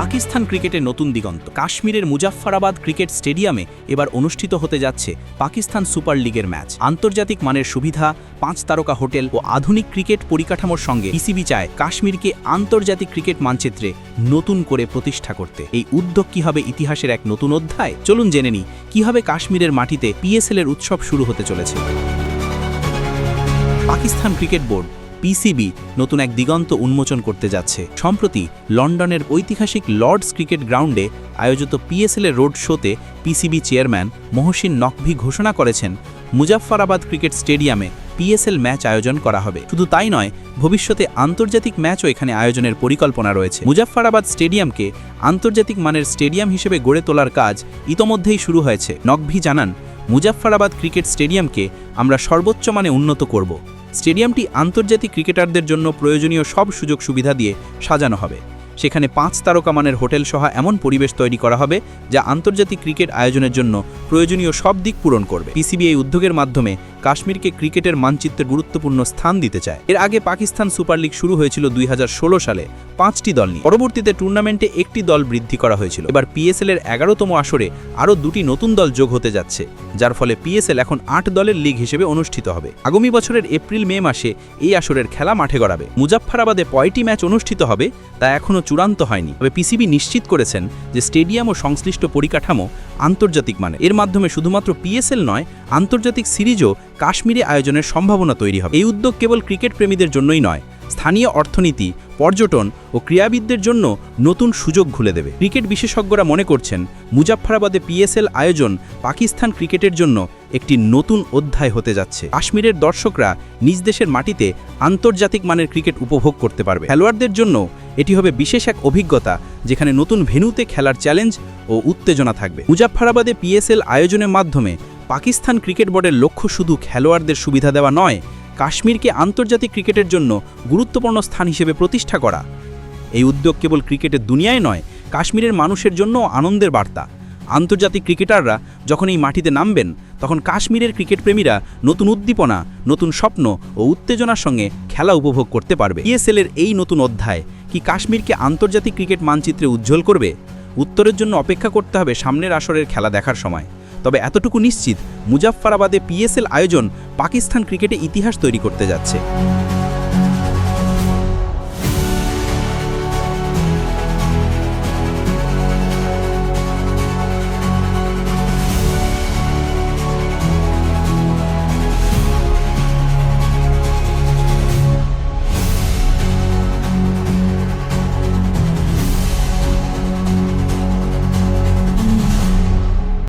পাকিস্তান ক্রিকেটের নতুন দিগন্ত। কাশ্মীরের মুজাফফরাবাদ ক্রিকেট স্টেডিয়ামে এবার অনুষ্ঠিত হতে যাচ্ছে পাকিস্তান সুপার লিগের ম্যাচ। আন্তর্জাতিক মানের সুবিধা, পাঁচ তারকা হোটেল ও আধুনিক ক্রিকেট পরিকাঠামোর সঙ্গে পিসিবি চায় কাশ্মীরকে আন্তর্জাতিক ক্রিকেট মানচিত্রে নতুন করে প্রতিষ্ঠা করতে। এই উদ্যোগ কি হবে ইতিহাসের এক নতুন অধ্যায়? চলুন জেনে নিই কীভাবে কাশ্মীরের মাটিতে পিএসএল এর উৎসব শুরু হতে চলেছে। পাকিস্তান ক্রিকেট বোর্ড পিসিবি নতুন এক দিগন্ত উন্মোচন করতে যাচ্ছে। সম্প্রতি লন্ডনের ঐতিহাসিক লর্ডস ক্রিকেট গ্রাউন্ডে আয়োজিত পিএসএল এর রোড শোতে পিসিবি চেয়ারম্যান মহসিন নকভি ঘোষণা করেছেন, মুজাফফরাবাদ ক্রিকেট স্টেডিয়ামে পিএসএল ম্যাচ আয়োজন করা হবে। শুধু তাই নয়, ভবিষ্যতে আন্তর্জাতিক ম্যাচও এখানে আয়োজনের পরিকল্পনা রয়েছে। মুজাফফরাবাদ স্টেডিয়ামকে আন্তর্জাতিক মানের স্টেডিয়াম হিসেবে গড়ে তোলার কাজ ইতোমধ্যেই শুরু হয়েছে। নকভি জানান, মুজাফফরাবাদ ক্রিকেট স্টেডিয়ামকে আমরা সর্বোচ্চ মানে উন্নত করব। স্টেডিয়ামটি আন্তর্জাতিক ক্রিকেটারদের জন্য প্রয়োজনীয় সব সুযোগ সুবিধা দিয়ে সাজানো হবে। সেখানে পাঁচ তারকা মানের হোটেল সহ এমন পরিবেশ তৈরি করা হবে, যা আন্তর্জাতিক ক্রিকেট আয়োজনের জন্য প্রয়োজনীয় সব দিক পূরণ করবে। পিসিবি এই উদ্যোগের মাধ্যমে কাশ্মীরকে ক্রিকেটের মানচিত্রে গুরুত্বপূর্ণ স্থান দিতে চায়। এর আগে পাকিস্তান সুপার লিগ শুরু হয়েছিল দুই হাজার ষোলো সালে। পাঁচটি দল নিয়ে। পরবর্তীতে টুর্নামেন্টে একটি দল বৃদ্ধি করা হয়েছিল। এবার পিএসএল এর এগারোতম আসরে আরও দুটি নতুন দল যোগ হতে যাচ্ছে, যার ফলে পিএসএল এখন আট দলের লিগ হিসেবে অনুষ্ঠিত হবে। আগামী বছরের এপ্রিল মে মাসে এই আসরের খেলা মাঠে গড়াবে। মুজাফফরাবাদে কয়টি ম্যাচ অনুষ্ঠিত হবে, তা এখনও চূড়ান্ত হয়নি। তবে পিসিবি নিশ্চিত করেছেন যে স্টেডিয়াম ও সংশ্লিষ্ট পরিকাঠামো আন্তর্জাতিক মানে। এর মাধ্যমে শুধুমাত্র পিএসএল নয়, আন্তর্জাতিক সিরিজও কাশ্মীরে আয়োজনের সম্ভাবনা তৈরি হবে। এই উদ্যোগ কেবল ক্রিকেট প্রেমীদের জন্যই নয় স্থানীয় অর্থনীতি, পর্যটন ও ক্রীড়াবিদদের জন্য নতুন সুযোগ খুলে দেবে। ক্রিকেট বিশেষজ্ঞরা মনে করছেন, মুজাফফরাবাদে পিএসএল আয়োজন পাকিস্তান ক্রিকেটের জন্য একটি নতুন অধ্যায় হতে যাচ্ছে। কাশ্মীরের দর্শকরা নিজ দেশের মাটিতে আন্তর্জাতিক মানের ক্রিকেট উপভোগ করতে পারবে। খেলোয়াড়দের জন্য এটি হবে বিশেষ এক অভিজ্ঞতা, যেখানে নতুন ভেন্যুতে খেলার চ্যালেঞ্জ ও উত্তেজনা থাকবে। মুজাফফরাবাদে পিএসএল আয়োজনের মাধ্যমে পাকিস্তান ক্রিকেট বোর্ডের লক্ষ্য শুধু খেলোয়াড়দের সুবিধা দেওয়া নয় কাশ্মীরকে আন্তর্জাতিক ক্রিকেটের জন্য গুরুত্বপূর্ণ স্থান হিসেবে প্রতিষ্ঠা করা। এই উদ্যোগ কেবল ক্রিকেটের দুনিয়ায় নয়, কাশ্মীরের মানুষের জন্য আনন্দের বার্তা। আন্তর্জাতিক ক্রিকেটাররা যখন এই মাটিতে নামবেন, তখন কাশ্মীরের ক্রিকেট প্রেমীরা নতুন উদ্দীপনা, নতুন স্বপ্ন ও উত্তেজনার সঙ্গে খেলা উপভোগ করতে পারবে। ইএসএলের এই নতুন অধ্যায় কি কাশ্মীরকে আন্তর্জাতিক ক্রিকেট মানচিত্রে উজ্জ্বল করবে? উত্তরের জন্য অপেক্ষা করতে হবে সামনের আসরের খেলা দেখার সময়। তবে এতটুকু নিশ্চিত মুজাফফরাবাদে পিএসএল আয়োজন পাকিস্তান ক্রিকেটে ইতিহাস তৈরি করতে যাচ্ছে।